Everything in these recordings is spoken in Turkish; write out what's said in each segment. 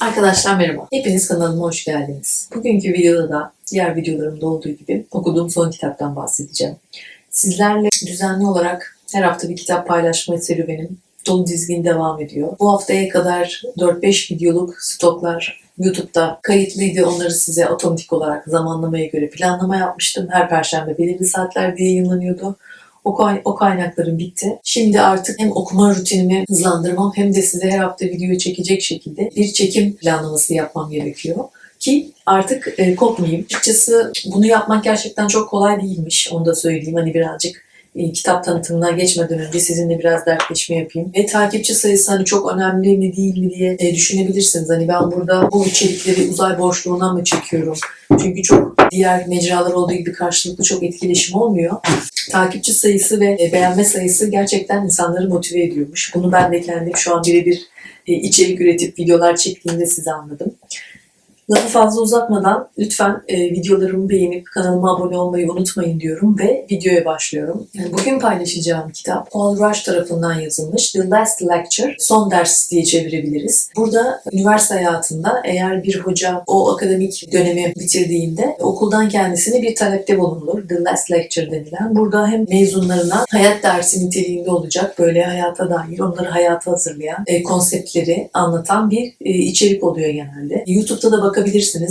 Arkadaşlar merhaba. Hepiniz kanalıma hoş geldiniz. Bugünkü videoda da diğer videolarımda olduğu gibi okuduğum son kitaptan bahsedeceğim. Sizlerle düzenli olarak her hafta bir kitap paylaşma serüvenim dolu dizgin devam ediyor. Bu haftaya kadar 4-5 videoluk stoklar YouTube'da kayıtlıydı. Onları size otomatik olarak zamanlamaya göre planlama yapmıştım. Her perşembe belirli saatlerde yayınlanıyordu. O, kay- o kaynaklarım bitti. Şimdi artık hem okuma rutinimi hızlandırmam hem de size her hafta video çekecek şekilde bir çekim planlaması yapmam gerekiyor. Ki artık e, kopmayayım. Açıkçası bunu yapmak gerçekten çok kolay değilmiş. Onu da söyleyeyim. Hani birazcık e, kitap tanıtımına geçmeden önce sizinle biraz dertleşme yapayım. Ve takipçi sayısı hani çok önemli mi değil mi diye e, düşünebilirsiniz. Hani ben burada bu içerikleri uzay boşluğuna mı çekiyorum? Çünkü çok diğer mecralar olduğu gibi karşılıklı çok etkileşim olmuyor. Takipçi sayısı ve e, beğenme sayısı gerçekten insanları motive ediyormuş. Bunu ben de kendim şu an birebir e, içerik üretip videolar çektiğimde size anladım. Lafı fazla uzatmadan lütfen e, videolarımı beğenip kanalıma abone olmayı unutmayın diyorum ve videoya başlıyorum. Yani bugün paylaşacağım kitap Paul Rush tarafından yazılmış The Last Lecture, Son Ders diye çevirebiliriz. Burada üniversite hayatında eğer bir hoca o akademik dönemi bitirdiğinde okuldan kendisine bir talepte bulunur. The Last Lecture denilen. Burada hem mezunlarına hayat dersi niteliğinde olacak böyle hayata dair onları hayata hazırlayan e, konseptleri anlatan bir e, içerik oluyor genelde. YouTube'da da bakabilirsiniz.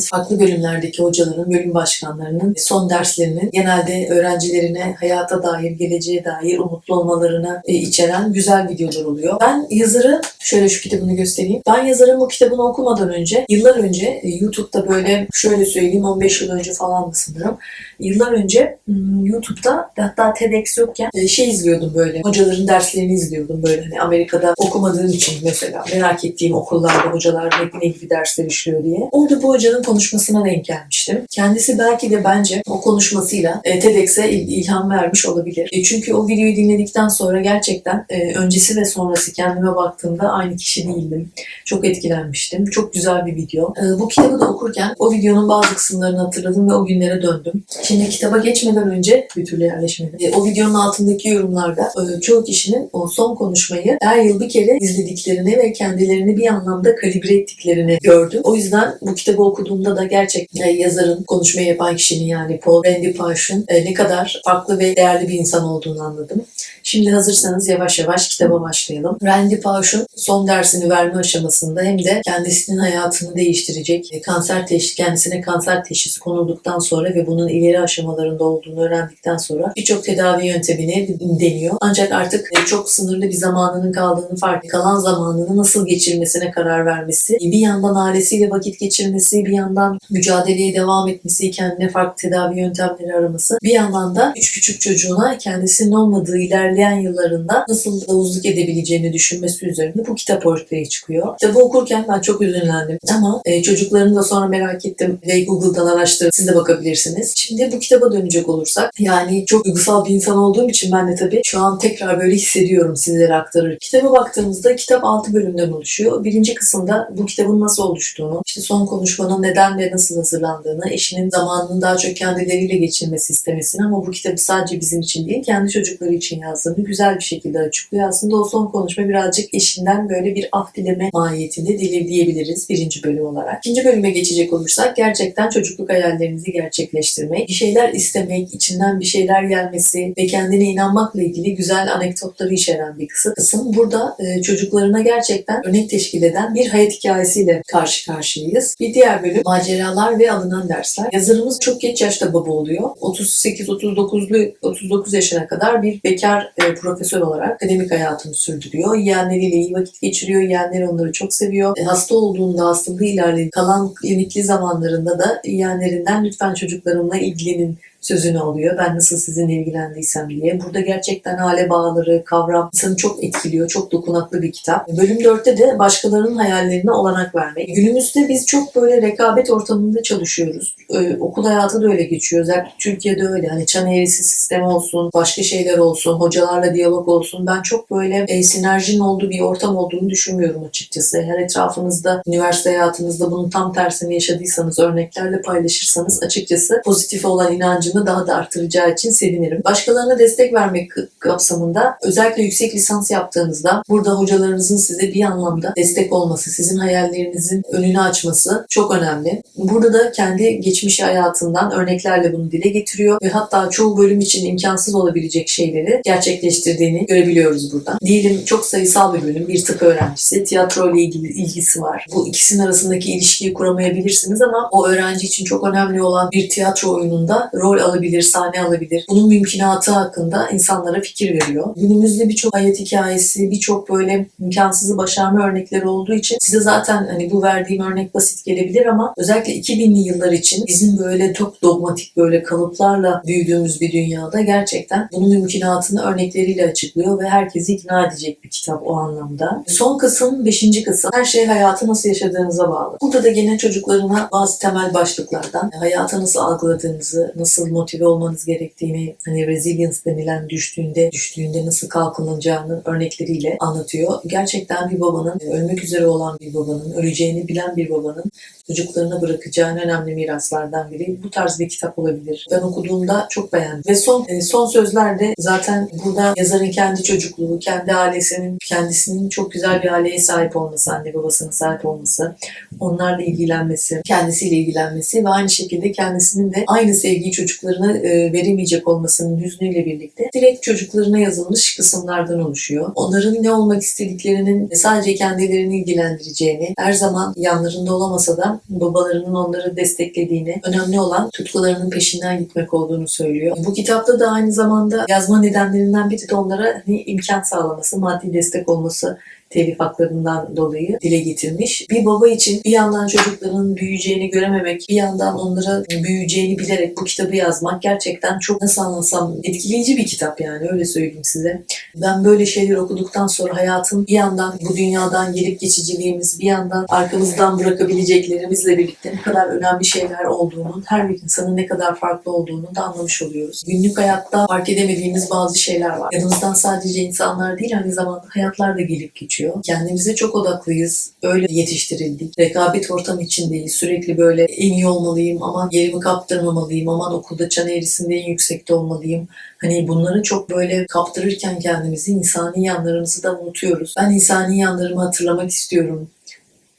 Farklı bölümlerdeki hocaların, bölüm başkanlarının son derslerinin genelde öğrencilerine hayata dair, geleceğe dair umutlu olmalarına e, içeren güzel videolar oluyor. Ben yazarı, şöyle şu kitabını göstereyim. Ben yazarın bu kitabını okumadan önce, yıllar önce e, YouTube'da böyle şöyle söyleyeyim 15 yıl önce falan sanırım. Yıllar önce hmm, YouTube'da hatta TEDx yokken e, şey izliyordum böyle. Hocaların derslerini izliyordum böyle hani Amerika'da okumadığım için mesela merak ettiğim okullarda hocalar ne gibi dersler işliyor diye. Orada bu hocanın konuşmasına denk gelmiştim. Kendisi belki de bence o konuşmasıyla e, TEDx'e il- ilham vermiş olabilir. E, çünkü o videoyu dinledikten sonra gerçekten e, öncesi ve sonrası kendime baktığımda aynı kişi değildim. Çok etkilenmiştim. Çok güzel bir video. Bu kitabı da okurken o videonun bazı kısımlarını hatırladım ve o günlere döndüm. Şimdi kitaba geçmeden önce bir türlü yerleşmedi. O videonun altındaki yorumlarda çoğu kişinin o son konuşmayı her yıl bir kere izlediklerini ve kendilerini bir anlamda kalibre ettiklerini gördüm. O yüzden bu kitabı okuduğumda da gerçekten yazarın, konuşmayı yapan kişinin yani Paul Randy Pausch'un e, ne kadar farklı ve değerli bir insan olduğunu anladım. Şimdi hazırsanız yavaş yavaş kitaba başlayalım. Randy Pausch'un son dersini verme aşamasında hem de kendisinin hayatını değiştirecek e, kanser teşhisi, kendisine kanser teşhisi konulduktan sonra ve bunun ileri aşamalarında olduğunu öğrendikten sonra birçok tedavi yöntemini deniyor. Ancak artık e, çok sınırlı bir zamanının kaldığını fark kalan zamanını nasıl geçirmesine karar vermesi, bir yandan ailesiyle vakit geçirmesi, bir yandan mücadeleye devam etmesi, kendine farklı tedavi yöntemleri araması, bir yandan da üç küçük çocuğuna kendisinin olmadığı ilerleyen yıllarında nasıl havuzluk edebileceğini düşünmesi üzerine bu kitap ortaya çıkıyor. Kitabı okurken ben çok üzünlendim ama e, çocuklarını da sonra merak ettim ve Google'dan araştırıp siz de bakabilirsiniz. Şimdi bu kitaba dönecek olursak yani çok duygusal bir insan olduğum için ben de tabii şu an tekrar böyle hissediyorum sizlere aktarır. Kitaba baktığımızda kitap 6 bölümden oluşuyor. Birinci kısımda bu kitabın nasıl oluştuğunu, işte son konuşmanın neden ve nasıl hazırlandığını, eşinin zamanını daha çok kendileriyle geçirmesi istemesini ama bu kitabı sadece bizim için değil, kendi çocukları için yazdığını güzel bir şekilde açıklıyor. Aslında o son konuşma birazcık eşinden böyle bir af dileme mahiyetinde dili diyebiliriz birinci bölüm olarak. İkinci bölüme geçecek olursak gerçekten çocukluk hayallerinizi gerçekleştirmek, bir şeyler istemek, içinden bir şeyler gelmesi ve kendine inanmakla ilgili güzel anekdotları içeren bir kısım. kısım. Burada e, çocuklarına gerçekten örnek teşkil eden bir hayat hikayesiyle karşı karşıyayız. Bir diğer bölüm maceralar ve alınan dersler. Yazarımız çok geç yaşta baba oluyor. 38-39'lu 39 yaşına kadar bir bekar e, profesör olarak akademik hayatını sürdürüyor. Yeğenleriyle iyi vakit geçiriyor. Yeğenleri onları çok seviyor. E, hasta olduğunda hastalığı ilerledi. Kalan klinikli zamanlarında da yeğenlerinden lütfen çocuklarımla ilgilenin sözünü alıyor. Ben nasıl sizinle ilgilendiysem diye. Burada gerçekten hale bağları, kavram insanı çok etkiliyor. Çok dokunaklı bir kitap. Bölüm 4'te de başkalarının hayallerine olanak vermek. Günümüzde biz çok böyle rekabet ortamında çalışıyoruz. Ee, okul hayatı da öyle geçiyor. Özellikle Türkiye'de öyle. Hani çan eğrisi sistemi olsun, başka şeyler olsun, hocalarla diyalog olsun. Ben çok böyle e, sinerjinin olduğu bir ortam olduğunu düşünmüyorum açıkçası. Eğer etrafınızda, üniversite hayatınızda bunun tam tersini yaşadıysanız, örneklerle paylaşırsanız açıkçası pozitif olan inancınız inancını daha da artıracağı için sevinirim. Başkalarına destek vermek kapsamında özellikle yüksek lisans yaptığınızda burada hocalarınızın size bir anlamda destek olması, sizin hayallerinizin önünü açması çok önemli. Burada da kendi geçmiş hayatından örneklerle bunu dile getiriyor ve hatta çoğu bölüm için imkansız olabilecek şeyleri gerçekleştirdiğini görebiliyoruz burada. Diyelim çok sayısal bir bölüm, bir tıp öğrencisi, tiyatro ile ilgili ilgisi var. Bu ikisinin arasındaki ilişkiyi kuramayabilirsiniz ama o öğrenci için çok önemli olan bir tiyatro oyununda rol alabilir, sahne alabilir. Bunun mümkünatı hakkında insanlara fikir veriyor. Günümüzde birçok hayat hikayesi, birçok böyle imkansızı başarma örnekleri olduğu için size zaten hani bu verdiğim örnek basit gelebilir ama özellikle 2000'li yıllar için bizim böyle çok dogmatik böyle kalıplarla büyüdüğümüz bir dünyada gerçekten bunun mümkünatını örnekleriyle açıklıyor ve herkesi ikna edecek bir kitap o anlamda. Son kısım, beşinci kısım. Her şey hayatı nasıl yaşadığınıza bağlı. Burada da gene çocuklarına bazı temel başlıklardan hayatı nasıl algıladığınızı, nasıl motive olmanız gerektiğini, hani resilience denilen düştüğünde, düştüğünde nasıl kalkınacağını örnekleriyle anlatıyor. Gerçekten bir babanın, ölmek üzere olan bir babanın, öleceğini bilen bir babanın çocuklarına bırakacağı önemli miraslardan biri bu tarz bir kitap olabilir. Ben okuduğumda çok beğendim. Ve son e, son sözlerde zaten burada yazarın kendi çocukluğu, kendi ailesinin, kendisinin çok güzel bir aileye sahip olması, anne babasına sahip olması, onlarla ilgilenmesi, kendisiyle ilgilenmesi ve aynı şekilde kendisinin de aynı sevgiyi çocuklarına e, veremeyecek olmasının hüznüyle birlikte direkt çocuklarına yazılmış kısımlardan oluşuyor. Onların ne olmak istediklerinin sadece kendilerini ilgilendireceğini, her zaman yanlarında olamasa da babalarının onları desteklediğini, önemli olan tutkularının peşinden gitmek olduğunu söylüyor. Bu kitapta da aynı zamanda yazma nedenlerinden biri de onlara hani imkan sağlaması, maddi destek olması telif haklarından dolayı dile getirmiş. Bir baba için bir yandan çocukların büyüyeceğini görememek, bir yandan onlara büyüyeceğini bilerek bu kitabı yazmak gerçekten çok nasıl anlasam etkileyici bir kitap yani öyle söyleyeyim size. Ben böyle şeyler okuduktan sonra hayatın bir yandan bu dünyadan gelip geçiciliğimiz, bir yandan arkamızdan bırakabileceklerimizle birlikte ne kadar önemli şeyler olduğunu, her bir insanın ne kadar farklı olduğunu da anlamış oluyoruz. Günlük hayatta fark edemediğimiz bazı şeyler var. Yanımızdan sadece insanlar değil aynı zamanda hayatlar da gelip geçiyor. Kendimize çok odaklıyız. Öyle yetiştirildik. Rekabet ortamı içindeyiz. Sürekli böyle en iyi olmalıyım, aman yerimi kaptırmamalıyım, aman okulda çan eğrisinde en yüksekte olmalıyım. Hani bunları çok böyle kaptırırken kendimizi insani yanlarımızı da unutuyoruz. Ben insani yanlarımı hatırlamak istiyorum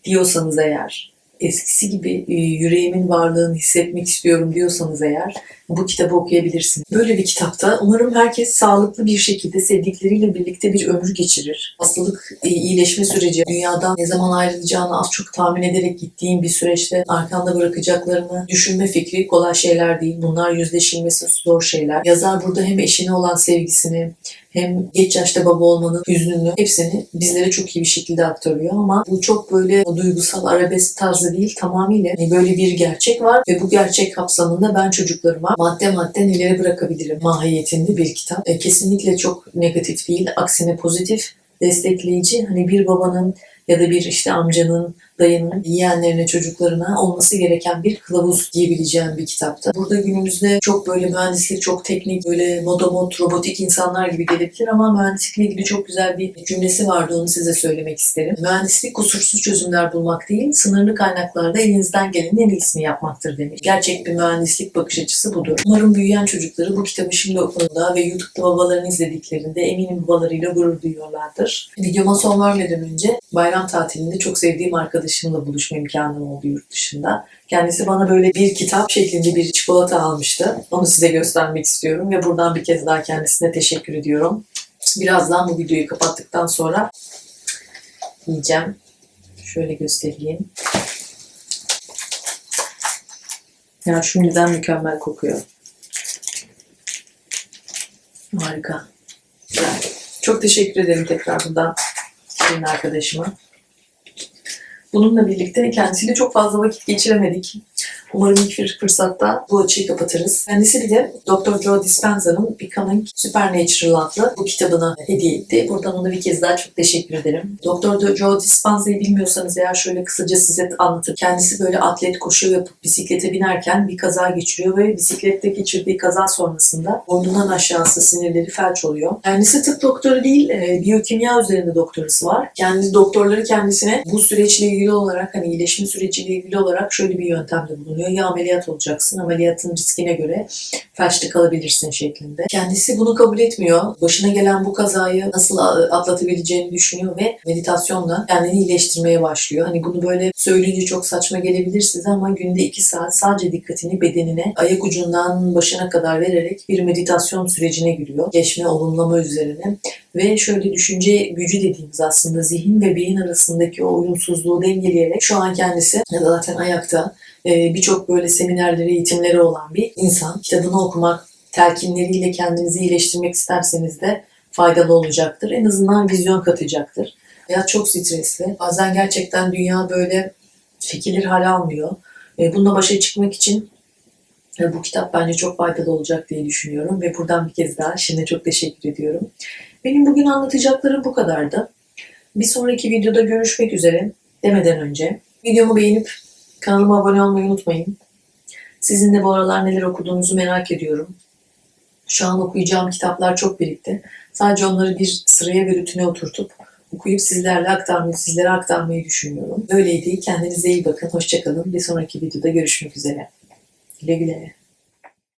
diyorsanız eğer, eskisi gibi e, yüreğimin varlığını hissetmek istiyorum diyorsanız eğer bu kitabı okuyabilirsiniz. Böyle bir kitapta umarım herkes sağlıklı bir şekilde sevdikleriyle birlikte bir ömür geçirir. Hastalık e, iyileşme süreci, dünyadan ne zaman ayrılacağını az çok tahmin ederek gittiğin bir süreçte arkanda bırakacaklarını düşünme fikri kolay şeyler değil. Bunlar yüzleşilmesi zor şeyler. Yazar burada hem eşine olan sevgisini hem geç yaşta baba olmanın hüznünü hepsini bizlere çok iyi bir şekilde aktarıyor ama bu çok böyle duygusal arabesk tarzı değil tamamıyla hani böyle bir gerçek var ve bu gerçek kapsamında ben çocuklarıma madde madde neleri bırakabilirim mahiyetinde bir kitap. E, kesinlikle çok negatif değil aksine pozitif destekleyici hani bir babanın ya da bir işte amcanın, dayının yeğenlerine, çocuklarına olması gereken bir kılavuz diyebileceğim bir kitapta. Burada günümüzde çok böyle mühendislik, çok teknik, böyle modomot, robotik insanlar gibi gelebilir ama mühendislikle ilgili çok güzel bir cümlesi vardı onu size söylemek isterim. Mühendislik kusursuz çözümler bulmak değil, sınırlı kaynaklarda elinizden gelenin en iyisini yapmaktır demiş. Gerçek bir mühendislik bakış açısı budur. Umarım büyüyen çocukları bu kitabı şimdi okuduğunda ve YouTube'da babalarını izlediklerinde eminim babalarıyla gurur duyuyorlardır. Videoma son vermeden önce bayram tatilinde çok sevdiğim arkadaşımla buluşma imkanım oldu yurt dışında. Kendisi bana böyle bir kitap şeklinde bir çikolata almıştı. Onu size göstermek istiyorum ve buradan bir kez daha kendisine teşekkür ediyorum. Birazdan bu videoyu kapattıktan sonra yiyeceğim. Şöyle göstereyim. Ya şimdiden mükemmel kokuyor. Harika. Çok teşekkür ederim tekrar buradan senin arkadaşıma. Bununla birlikte kendisiyle çok fazla vakit geçiremedik. Umarım ilk bir fırsatta bu açıyı kapatırız. Kendisi bir de Dr. Joe Dispenza'nın Becoming Supernatural adlı bu kitabını hediye etti. Buradan ona bir kez daha çok teşekkür ederim. Dr. Joe Dispenza'yı bilmiyorsanız eğer şöyle kısaca size anlatayım. Kendisi böyle atlet koşu yapıp bisiklete binerken bir kaza geçiriyor ve bisiklette geçirdiği kaza sonrasında boynundan aşağısı sinirleri felç oluyor. Kendisi tıp doktoru değil, e, biyokimya üzerinde doktorası var. Kendi doktorları kendisine bu süreçle ilgili olarak hani iyileşme süreciyle ilgili olarak şöyle bir yöntem söylemde bulunuyor. Ya ameliyat olacaksın, ameliyatın riskine göre felçli kalabilirsin şeklinde. Kendisi bunu kabul etmiyor. Başına gelen bu kazayı nasıl atlatabileceğini düşünüyor ve meditasyonla kendini iyileştirmeye başlıyor. Hani bunu böyle söyleyince çok saçma gelebilir size ama günde iki saat sadece dikkatini bedenine, ayak ucundan başına kadar vererek bir meditasyon sürecine giriyor. Geçme, olumlama üzerine. Ve şöyle düşünce gücü dediğimiz aslında zihin ve beyin arasındaki o uyumsuzluğu dengeleyerek şu an kendisi zaten ayakta e, birçok böyle seminerleri, eğitimleri olan bir insan. Kitabını okumak, telkinleriyle kendinizi iyileştirmek isterseniz de faydalı olacaktır. En azından vizyon katacaktır. Hayat çok stresli. Bazen gerçekten dünya böyle fikirler hal almıyor. E, Bununla başa çıkmak için e, bu kitap bence çok faydalı olacak diye düşünüyorum. Ve buradan bir kez daha şimdi çok teşekkür ediyorum. Benim bugün anlatacaklarım bu kadardı. Bir sonraki videoda görüşmek üzere demeden önce videomu beğenip kanalıma abone olmayı unutmayın. Sizin de bu aralar neler okuduğunuzu merak ediyorum. Şu an okuyacağım kitaplar çok birikti. Sadece onları bir sıraya ve rutine oturtup okuyup sizlerle aktarmayı, sizlere aktarmayı düşünüyorum. Böyleydi. Kendinize iyi bakın. Hoşçakalın. Bir sonraki videoda görüşmek üzere. Güle güle.